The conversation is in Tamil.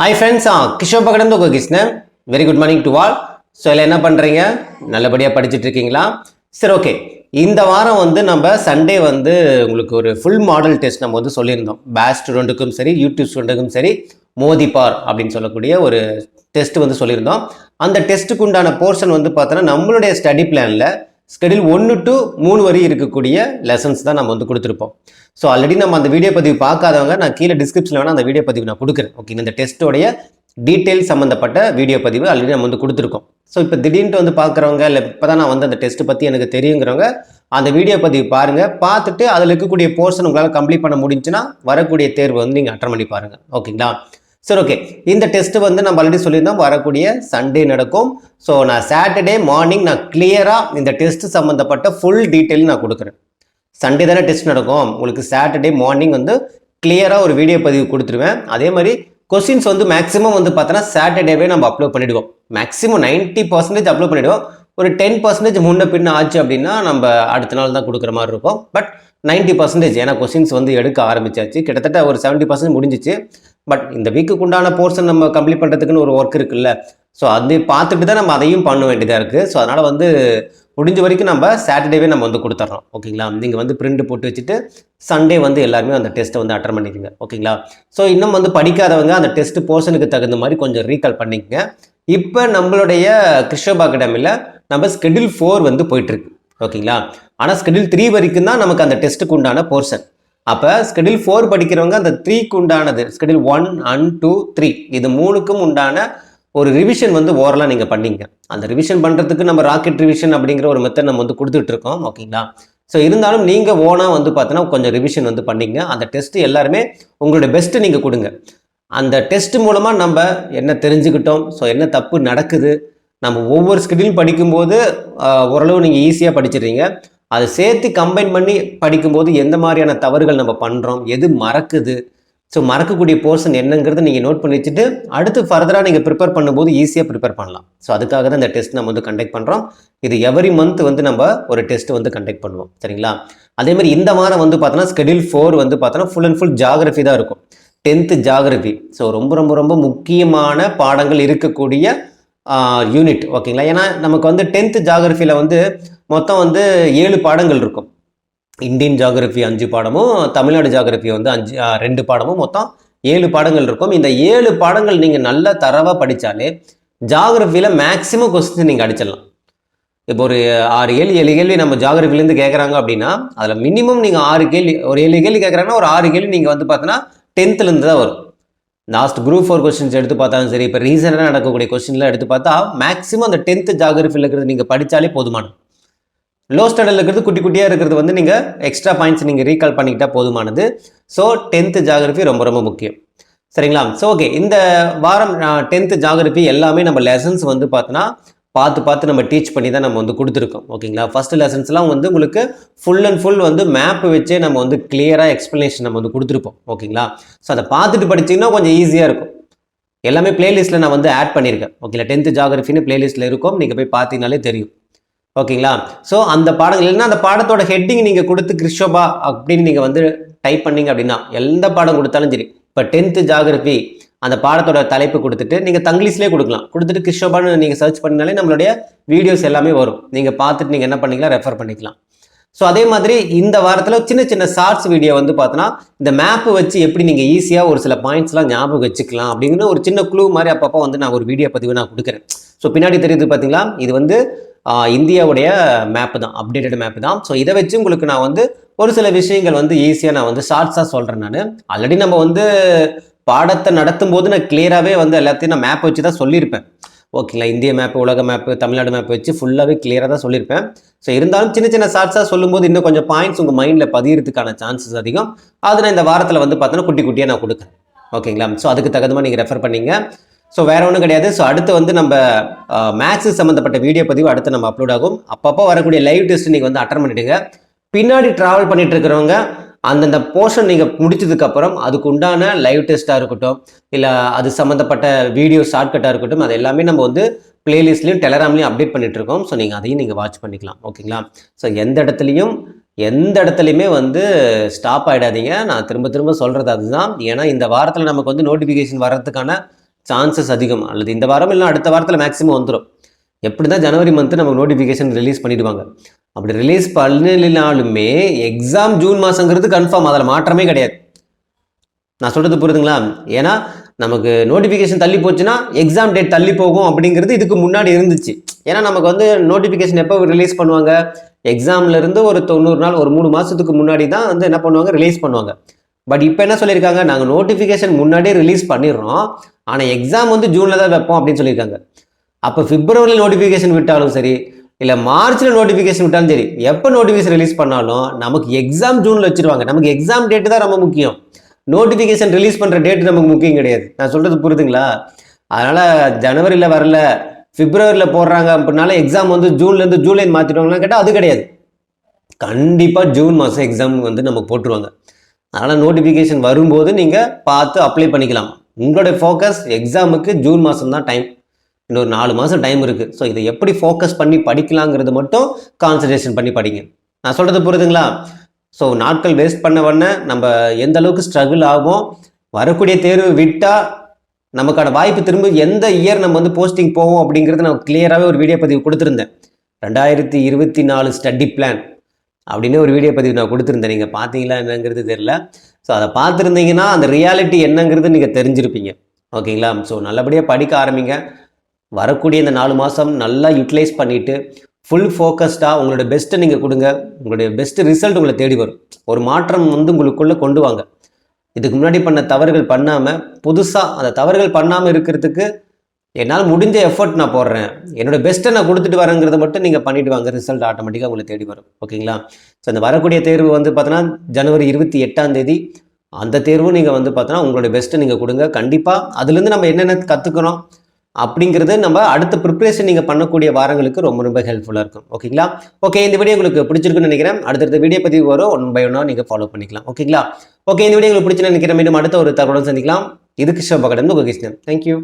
ஹாய் ஃப்ரெண்ட்ஸ் ஆ கிஷோர் பகடம் உங்கள் Krishnan. Very good morning to all so இதில் என்ன பண்ணுறீங்க நல்லபடியாக படிச்சுட்டு இருக்கீங்களா? சரி ஓகே இந்த வாரம் வந்து நம்ம சண்டே வந்து உங்களுக்கு ஒரு ஃபுல் மாடல் டெஸ்ட் நம்ம வந்து சொல்லியிருந்தோம். பேஸ் ஸ்டூடெண்ட்டுக்கும் சரி யூடியூப் ஸ்டூடெண்ட்டுக்கும் சரி மோதிபார் அப்படின்னு சொல்லக்கூடிய ஒரு டெஸ்ட் வந்து சொல்லியிருந்தோம். அந்த டெஸ்ட்டுக்கு உண்டான போர்ஷன் வந்து பார்த்தோன்னா நம்மளுடைய ஸ்டடி பிளானில் ஸ்கெடியூல் ஒன்று டு மூணு வரை இருக்கக்கூடிய லெசன்ஸ் தான் நம்ம வந்து கொடுத்துருப்போம். ஸோ ஆல்ரெடி நம்ம அந்த வீடியோ பதிவு பார்க்காதவங்க நான் கீழே டிஸ்கிரிப்ஷனில் வேணால் அந்த வீடியோ பதிவு நான் கொடுக்குறேன். ஓகே இந்த டெஸ்ட்டோடைய டீட்டெயில் சம்மந்தப்பட்ட வீடியோ பதிவு ஆல்ரெடி நம்ம வந்து கொடுத்துருக்கோம். ஸோ இப்போ திடீர்னு வந்து பார்க்குறவங்க இல்லை இப்போ தான் நான் வந்து அந்த டெஸ்ட் பற்றி எனக்கு தெரியுங்கிறவங்க அந்த வீடியோ பதிவு பாருங்கள் பார்த்துட்டு அதில் இருக்கக்கூடிய போர்ஷன் உங்களால் கம்ப்ளீட் பண்ண முடிஞ்சுன்னா வரக்கூடிய தேர்வு வந்து நீங்கள் அட்டன் பண்ணி பாருங்கள் ஓகேங்களா சரி ஓகே இந்த டெஸ்ட் வந்து நம்ம ஆல்ரெடி சொல்லியிருந்தோம் வரக்கூடிய சண்டே நடக்கும். ஸோ நான் சாட்டர்டே மார்னிங் நான் கிளியராக இந்த டெஸ்ட் சம்மந்தப்பட்ட ஃபுல் டீட்டெயில் நான் கொடுக்குறேன். சண்டே தானே டெஸ்ட் நடக்கும். உங்களுக்கு சாட்டர்டே மார்னிங் வந்து கிளியராக ஒரு வீடியோ பதிவு கொடுத்துருவேன். அதே மாதிரி கொஸ்டின்ஸ் வந்து மேக்ஸிமம் வந்து பார்த்தோன்னா சாட்டர்டேவே நம்ம அப்லோட் பண்ணிடுவோம். மேக்ஸிமம் நைன்ட்டி பர்சன்டேஜ் அப்லோட் பண்ணிடுவோம். ஒரு டென் பர்சன்டேஜ் முன்ன பின்ன ஆச்சு அப்படின்னா நம்ம அடுத்த நாள் தான் கொடுக்குற மாதிரி இருக்கும். பட் நைன்ட்டி பர்சன்டேஜ் ஏன்னா கொஸ்டின்ஸ் வந்து எடுக்க ஆரம்பிச்சாச்சு. கிட்டத்தட்ட ஒரு செவன்ட்டி பர்சன்ட் முடிஞ்சிச்சு. பட் இந்த வீக்குக்கு உண்டான போர்ஷன் நம்ம கம்ப்ளீட் பண்ணுறதுக்குன்னு ஒரு ஒர்க் இருக்குல்ல. ஸோ அது பார்த்துட்டு தான் நம்ம அதையும் பண்ண வேண்டியதாக இருக்குது ஸோ அதனால் வந்து முடிஞ்ச வரைக்கும் நம்ம சாட்டர்டேவே நம்ம வந்து கொடுத்துட்றோம் ஓகேங்களா நீங்கள் வந்து பிரிண்ட் போட்டு வச்சுட்டு சண்டே வந்து எல்லாருமே அந்த டெஸ்ட்டை வந்து அட்டன் பண்ணிக்கோங்க. ஓகேங்களா ஸோ இன்னும் வந்து படிக்காதவங்க அந்த டெஸ்ட் போர்ஷனுக்கு தகுந்த மாதிரி கொஞ்சம் ரீகால் பண்ணிக்கங்க. இப்போ நம்மளுடைய கிருஷ்ணபா அகாடமியில் நம்ம ஸ்கெடியூல் ஃபோர் வந்து போயிட்டுருக்கு ஓகேங்களா ஆனால் ஸ்கெடியூல் த்ரீ வரைக்கும் தான் நமக்கு அந்த டெஸ்ட்டுக்கு உண்டான போர்ஷன் அப்போ ஸ்கெடியூல் ஃபோர் படிக்கிறவங்க அந்த த்ரீக்கு உண்டானது. Schedule one and two three இது மூணுக்கும் உண்டான ஒரு ரிவிஷன் வந்து ஓரலாக நீங்கள் பண்ணீங்க. அந்த ரிவிஷன் பண்ணுறதுக்கு நம்ம ராக்கெட் ரிவிஷன் அப்படிங்கிற ஒரு மெத்தட் நம்ம வந்து கொடுத்துட்ருக்கோம் ஓகேங்களா ஸோ இருந்தாலும் நீங்கள் ஓனாக வந்து பார்த்தோன்னா கொஞ்சம் ரிவிஷன் வந்து பண்ணீங்க. அந்த டெஸ்ட்டு எல்லாருமே உங்களுடைய பெஸ்ட்டு நீங்கள் கொடுங்க. அந்த டெஸ்ட் மூலமாக நம்ம என்ன தெரிஞ்சுக்கிட்டோம்? ஸோ என்ன தப்பு நடக்குது? நம்ம ஒவ்வொரு ஸ்கெடியூல் படிக்கும்போது ஓரளவு நீங்கள் ஈஸியாக படிச்சிடுறீங்க. அதை சேர்த்து கம்பைன் பண்ணி படிக்கும்போது எந்த மாதிரியான தவறுகள் நம்ம பண்ணுறோம் எது மறக்குது? ஸோ மறக்கக்கூடிய போர்ஷன் என்னங்கிறத நீங்கள் நோட் பண்ணி வச்சுட்டு அடுத்து ஃபர்தராக நீங்கள் ப்ரிப்பேர் பண்ணும்போது ஈஸியாக ப்ரிப்பேர் பண்ணலாம். ஸோ அதுக்காக தான் இந்த டெஸ்ட் நம்ம வந்து கண்டக்ட் பண்ணுறோம் இது எவரி மந்த் வந்து நம்ம ஒரு டெஸ்ட் வந்து கண்டக்ட் பண்ணுவோம். சரிங்களா? அதே மாதிரி இந்த வாரம் வந்து பார்த்தோன்னா ஸ்கெடியூல் ஃபோர் வந்து பார்த்தோன்னா ஃபுல் அண்ட் ஃபுல் ஜாகிரஃபி தான் இருக்கும். டென்த்து ஜாகிரஃபி ஸோ ரொம்ப ரொம்ப ரொம்ப முக்கியமான பாடங்கள் இருக்கக்கூடிய யூனிட் ஓகேங்களா ஏன்னா நமக்கு வந்து டென்த்து ஜாகிரஃபியில் வந்து மொத்தம் வந்து ஏழு பாடங்கள் இருக்கும். இந்தியன் ஜாகிரஃபி அஞ்சு பாடமும் தமிழ்நாடு ஜாகிரஃபி வந்து அஞ்சு ரெண்டு பாடமும் மொத்தம் ஏழு பாடங்கள் இருக்கும். இந்த ஏழு பாடங்கள் நீங்கள் நல்லா தரவாக படித்தாலே ஜாகிரஃபியில் மேக்ஸிமம் கொஸ்டின்ஸ் நீங்கள் அடிச்சிடலாம். இப்போ ஒரு ஆறு கேள்வி ஏழு கேள்வி நம்ம ஜாகிரஃபிலேருந்து கேட்குறாங்க அப்படின்னா அதில் மினிமம் நீங்கள் ஆறு கேள்வி ஒரு ஏழு கேள்வி கேட்குறாங்கன்னா ஒரு ஆறு கேள்வி நீங்கள் வந்து பார்த்தோன்னா டென்த்துலேருந்து தான் வரும். லாஸ்ட் குரூப் ஃபோர் கொஸ்டின்ஸ் எடுத்து பார்த்தாலும் சரி இப்போ ரீசெண்டாக நடக்கக்கூடிய கொஸ்டின்லாம் எடுத்து பார்த்தா மேக்ஸிமம் அந்த டென்த்து ஜாகிரஃபியில் இருக்கிறது நீங்கள் படித்தாலே போதுமானது. லோ ஸ்டாண்டர்டில் இருக்கிறது குட்டி குட்டியாக இருக்கிறது வந்து நீங்கள் எக்ஸ்ட்ரா பாயிண்ட்ஸ் நீங்கள் ரீகால் பண்ணிக்கிட்டால் போதுமானது. ஸோ டென்த்து ஜாகிரஃபி ரொம்ப ரொம்ப முக்கியம். சரிங்களா? ஸோ ஓகே இந்த வாரம் டென்த்து ஜாகிரஃபி எல்லாமே நம்ம லெசன்ஸ் வந்து பார்த்தோன்னா பார்த்து பார்த்து நம்ம டீச் பண்ணி தான் நம்ம வந்து கொடுத்துருக்கோம். ஓகேங்களா ஃபர்ஸ்ட் லெசன்ஸ்லாம் வந்து உங்களுக்கு ஃபுல் அண்ட் ஃபுல் வந்து மேப் வச்சே நம்ம வந்து கிளியராக எக்ஸ்ப்ளனேஷன் நம்ம வந்து கொடுத்துருப்போம். ஓகேங்களா ஸோ அதை பார்த்துட்டு படிச்சீங்கன்னா கொஞ்சம் ஈஸியாக இருக்கும். எல்லாமே பிளேலிஸ்ட்டில் நான் வந்து ஆட் பண்ணியிருக்கேன். ஓகேங்களா டென்த்து ஜாகிரஃபின்னு பிளேலிஸ்ட்டில் இருக்கும். நீங்கள் போய் பார்த்தீங்கனாலே தெரியும். ஓகேங்களா ஸோ அந்த பாடங்கள் இல்லைன்னா அந்த பாடத்தோட ஹெட்டிங் நீங்கள் கொடுத்து கிருஷோபா அப்படின்னு நீங்கள் வந்து டைப் பண்ணீங்க அப்படின்னா எந்த பாடம் கொடுத்தாலும் சரி. இப்போ டென்த்து ஜாகிரஃபி அந்த பாடத்தோட தலைப்பு கொடுத்துட்டு நீங்கள் தங்கிலீஷ்லேயே கொடுக்கலாம். கொடுத்துட்டு கிருஷோபான்னு நீங்கள் சர்ச் பண்ணினாலே நம்மளுடைய வீடியோஸ் எல்லாமே வரும். நீங்கள் பார்த்துட்டு நீங்கள் என்ன பண்ணிக்கலாம் ரெஃபர் பண்ணிக்கலாம். ஸோ அதே மாதிரி இந்த வாரத்தில் சின்ன சின்ன ஷார்ட்ஸ் வீடியோ வந்து பார்த்தோன்னா இந்த மேப்பு வச்சு எப்படி நீங்கள் ஈஸியாக ஒரு சில பாயிண்ட்ஸ்லாம் ஞாபகம் வச்சுக்கலாம் அப்படிங்கிற ஒரு சின்ன க்ளூ மாதிரி அப்பப்போ வந்து நான் ஒரு வீடியோ பதிவு நான் கொடுக்குறேன். ஸோ பின்னாடி தெரியுது பார்த்தீங்களா? இது வந்து இந்தியாவுடைய மேப்பு தான் அப்டேட்டட் மேப்பு தான். ஸோ இதை வச்சு உங்களுக்கு நான் வந்து ஒரு சில விஷயங்கள் வந்து ஈஸியாக நான் வந்து ஷார்ட்ஸாக சொல்கிறேன் நான். ஆல்ரெடி நம்ம வந்து பாடத்தை நடத்தும் போது நான் கிளியராகவே வந்து எல்லாத்தையும் நான் மேப் வச்சு தான் சொல்லியிருப்பேன். ஓகேங்களா இந்திய மேப்பு உலக மேப்பு தமிழ்நாடு மேப் வச்சு ஃபுல்லாகவே கிளியராக தான் சொல்லியிருப்பேன். ஸோ இருந்தாலும் சின்ன சின்ன ஷார்ட்ஸாக சொல்லும்போது இன்னும் கொஞ்சம் பாயிண்ட்ஸ் உங்கள் மைண்டில் பதியறதுக்கான சான்சஸ் அதிகம். அது நான் இந்த வாரத்தில் வந்து பார்த்தோன்னா குட்டி குட்டியாக நான் கொடுக்குறேன். ஓகேங்களா ஸோ அதுக்கு தகுந்த மாதிரி நீங்கள் ரெஃபர் பண்ணீங்க. ஸோ வேறு ஒன்றும் கிடையாது. ஸோ அடுத்து வந்து நம்ம மேக்ஸு சம்மந்தப்பட்ட வீடியோ பதிவு அடுத்து நம்ம அப்லோட் ஆகும். அப்பப்போ வரக்கூடிய லைவ் டெஸ்ட் நீங்கள் வந்து அட்டன் பண்ணிடுங்க. பின்னாடி ட்ராவல் பண்ணிட்டு இருக்கிறவங்க அந்தந்த போர்ஷன் நீங்கள் முடிச்சதுக்கப்புறம் அதுக்கு உண்டான லைவ் டெஸ்ட்டாக இருக்கட்டும் இல்லை அது சம்மந்தப்பட்ட வீடியோ ஷார்ட்கட்டாக இருக்கட்டும் அது எல்லாமே நம்ம வந்து பிளேலிஸ்ட்லையும் டெலராம்லையும் அப்டேட் பண்ணிட்டு இருக்கோம். ஸோ நீங்கள் அதையும் நீங்கள் வாட்ச் பண்ணிக்கலாம். ஓகேங்களா ஸோ எந்த இடத்துலையும் எந்த இடத்துலையுமே வந்து ஸ்டாப் ஆகிடாதீங்க நான் திரும்ப திரும்ப சொல்கிறது அதுதான். ஏன்னா இந்த வாரத்தில் நமக்கு வந்து நோட்டிஃபிகேஷன் வர்றதுக்கான சான்சஸ் அதிகம். அல்லது இந்த வாரம் இல்லை அடுத்த வாரத்தில் மேக்ஸிமம் வந்துடும் எப்படி தான் ஜனவரி மந்த்து நமக்கு நோட்டிஃபிகேஷன் ரிலீஸ் பண்ணிடுவாங்க. அப்படி ரிலீஸ் பண்ணலினாலுமே எக்ஸாம் ஜூன் மாதங்கிறது கன்ஃபார்ம் அதில் மாற்றமே கிடையாது. நான் சொல்கிறது புரியுதுங்களா? ஏன்னா நமக்கு நோட்டிஃபிகேஷன் தள்ளி போச்சுன்னா எக்ஸாம் டேட் தள்ளி போகும் அப்படிங்கிறது இதுக்கு முன்னாடி இருந்துச்சு. ஏன்னா நமக்கு வந்து நோட்டிஃபிகேஷன் எப்போ ரிலீஸ் பண்ணுவாங்க? எக்ஸாம்லேருந்து ஒரு தொண்ணூறு நாள் ஒரு மூணு மாதத்துக்கு முன்னாடி தான் வந்து என்ன பண்ணுவாங்க? ரிலீஸ் பண்ணுவாங்க. பட் இப்போ என்ன சொல்லியிருக்காங்க? நாங்கள் நோட்டிஃபிகேஷன் முன்னாடியே ரிலீஸ் பண்ணிடுறோம். ஆனால் எக்ஸாம் வந்து ஜூனில் தான் வைப்போம் அப்படின்னு சொல்லியிருக்காங்க. அப்போ பிப்ரவரியில் நோட்டிஃபிகேஷன் விட்டாலும் சரி இல்லை மார்ச்சில் நோட்டிஃபிகேஷன் விட்டாலும் சரி எப்போ நோட்டிஃபிகேஷன் ரிலீஸ் பண்ணாலும் நமக்கு எக்ஸாம் ஜூனில் வச்சிருவாங்க. நமக்கு எக்ஸாம் டேட்டு தான் ரொம்ப முக்கியம். நோட்டிஃபிகேஷன் ரிலீஸ் பண்ணுற டேட்டு நமக்கு முக்கியம் கிடையாது. நான் சொல்கிறது புரியுதுங்களா அதனால் ஜனவரியில் வரல பிப்ரவரியில் போடுறாங்க அப்படின்னால எக்ஸாம் வந்து ஜூன்லேருந்து ஜூலை மாற்றிடுவாங்களான்னு கேட்டால் அது கிடையாது. கண்டிப்பாக ஜூன் மாதம் எக்ஸாம் வந்து நமக்கு போட்டுருவாங்க. அதனால் நோட்டிஃபிகேஷன் வரும்போது நீங்கள் பார்த்து அப்ளை பண்ணிக்கலாம். உங்களுடைய ஃபோக்கஸ் எக்ஸாமுக்கு ஜூன் மாதம் தான் டைம் இன்னொரு நாலு மாதம் டைம் இருக்குது ஸோ இதை எப்படி ஃபோக்கஸ் பண்ணி படிக்கலாங்கிறது மட்டும் கான்சன்ட்ரேஷன் பண்ணி படிங்க. நான் சொல்கிறது புரியுதுங்களா? ஸோ நாட்கள் வேஸ்ட் பண்ண பண்ண நம்ம எந்த அளவுக்கு ஸ்ட்ரகிள் ஆகும் வரக்கூடிய தேர்வு விட்டால் நமக்கான வாய்ப்பு திரும்ப எந்த இயர் நம்ம வந்து போஸ்டிங் போவோம் அப்படிங்கிறது நான் கிளியராகவே ஒரு வீடியோ பதிவு கொடுத்துருந்தேன். ரெண்டாயிரத்தி இருபத்தி நாலு ஸ்டடி பிளான் அப்படின்னு ஒரு வீடியோ பதிவு நான் கொடுத்துருந்தேன். நீங்கள் பார்த்தீங்களா என்னங்கிறது தெரில ஸோ அதை பார்த்துருந்தீங்கன்னா அந்த ரியாலிட்டி என்னங்கிறது நீங்கள் தெரிஞ்சிருப்பீங்க. ஓகேங்களா ஸோ நல்லபடியாக படிக்க ஆரம்பிங்க. வரக்கூடிய இந்த நாலு மாதம் நல்லா யூட்டிலைஸ் பண்ணிவிட்டு ஃபுல் ஃபோக்கஸ்டாக உங்களோட பெஸ்ட்டை நீங்கள் கொடுங்க. உங்களுடைய பெஸ்ட் ரிசல்ட் உங்களை தேடி வரும். ஒரு மாற்றம் வந்து உங்களுக்குள்ளே கொண்டு வாங்க. இதுக்கு முன்னாடி பண்ண தவறுகள் பண்ணாமல் புதுசாக அந்த தவறுகள் பண்ணாமல் இருக்கிறதுக்கு என்னால் முடிஞ்ச எஃபர்ட் நான் போடுறேன். என்னோட பெஸ்ட்டை நான் கொடுத்துட்டு வரேங்கிறத மட்டும் நீங்கள் பண்ணிட்டு வாங்க. ரிசல்ட் ஆட்டோமேட்டிக்காக உங்களை தேடி வரும். ஓகேங்களா? ஸோ இந்த வரக்கூடிய தேர்வு வந்து பார்த்தோன்னா ஜனவரி இருபத்தி எட்டாம் தேதி. அந்த தேர்வும் நீங்கள் வந்து பார்த்தோன்னா உங்களுடைய பெஸ்ட்டை நீங்கள் கொடுங்க. கண்டிப்பாக அதுலேருந்து நம்ம என்னென்ன கற்றுக்கிறோம் அப்படிங்கிறது நம்ம அடுத்த ப்ரிப்பரேஷன் நீங்கள் பண்ணக்கூடிய வாரங்களுக்கு ரொம்ப ரொம்ப ஹெல்ப்ஃபுல்லாக இருக்கும். ஓகேங்களா ஓகே இந்த வீடியோ உங்களுக்கு பிடிச்சிருக்குன்னு நினைக்கிறேன். அடுத்தடுத்த வீடியோ பதிவு வரும். ஒன் பை ஒன்னாக நீங்கள் ஃபாலோ பண்ணிக்கலாம். ஓகேங்களா ஓகே இந்த வீடியோ உங்களுக்கு பிடிச்சுன்னு நினைக்கிறேன். மீண்டும் அடுத்த ஒரு தகவலும் சந்திக்கலாம். இதுக்கு ஷோபகடன் உங்கள் கிருஷ்ணன் தேங்க்யூ